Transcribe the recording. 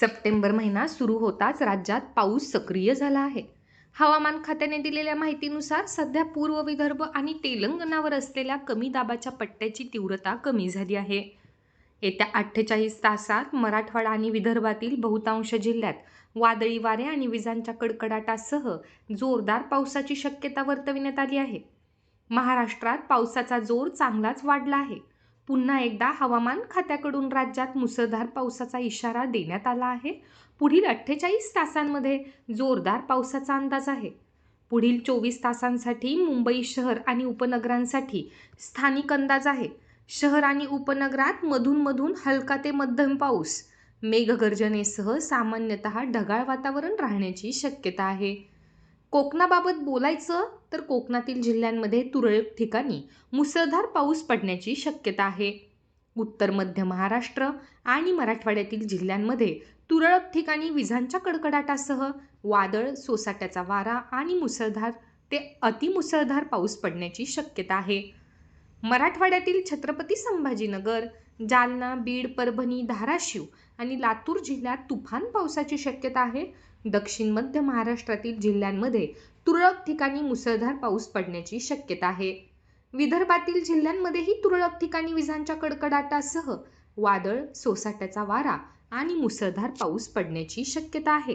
September महिना सुरू होताच राज्यात पाऊस सक्रिय झाला आहे. हवामान खात्याने दिलेल्या माहितीनुसार सध्या पूर्व विदर्भ आणि तेलंगणावर असलेल्या कमी दाबाच्या पट्ट्याची तीव्रता कमी झाली आहे. येत्या अठ्ठेचाळीस तासात मराठवाडा आणि विदर्भातील बहुतांश जिल्ह्यात वादळी वारे आणि विजांच्या कडकडाटासह जोरदार पावसाची शक्यता वर्तविण्यात आली आहे. महाराष्ट्रात पावसाचा जोर चांगलाच वाढला आहे. पुन्हा एकदा हवामान खात्याकडून राज्यात मुसळधार पावसाचा इशारा देण्यात आला आहे. पुढील अठ्ठेचाळीस तासांमध्ये जोरदार पावसाचा अंदाज आहे. पुढील चोवीस तासांसाठी मुंबई शहर आणि उपनगरांसाठी स्थानिक अंदाज आहे. शहर आणि उपनगरात मधून मधून हलका ते मध्यम पाऊस. मेघगर्जनेसह सामान्यतः ढगाळ वातावरण राहण्याची शक्यता आहे. कोकणाबाबत बोलायचं तर कोकणातील जिल्ह्यांमध्ये तुरळक ठिकाणी मुसळधार पाऊस पडण्याची शक्यता आहे. उत्तर मध्य महाराष्ट्र आणि मराठवाड्यातील जिल्ह्यांमध्ये तुरळक ठिकाणी विजांच्या कडकडाटासह वादळ सोसाट्याचा वारा आणि मुसळधार ते अतिमुसळधार पाऊस पडण्याची शक्यता आहे. मराठवाड्यातील छत्रपती संभाजीनगर जालना बीड परभणी धाराशिव आणि लातूर जिल्ह्यात तुफान पावसाची शक्यता आहे. दक्षिण मध्य महाराष्ट्रातील जिल्ह्यांमध्ये तुरळक ठिकाणी मुसळधार पाऊस पडण्याची शक्यता आहे. विदर्भातील जिल्ह्यांमध्येही तुरळक ठिकाणी विजांच्या कडकडाटासह वादळ सोसाट्याचा वारा आणि मुसळधार पाऊस पडण्याची शक्यता आहे.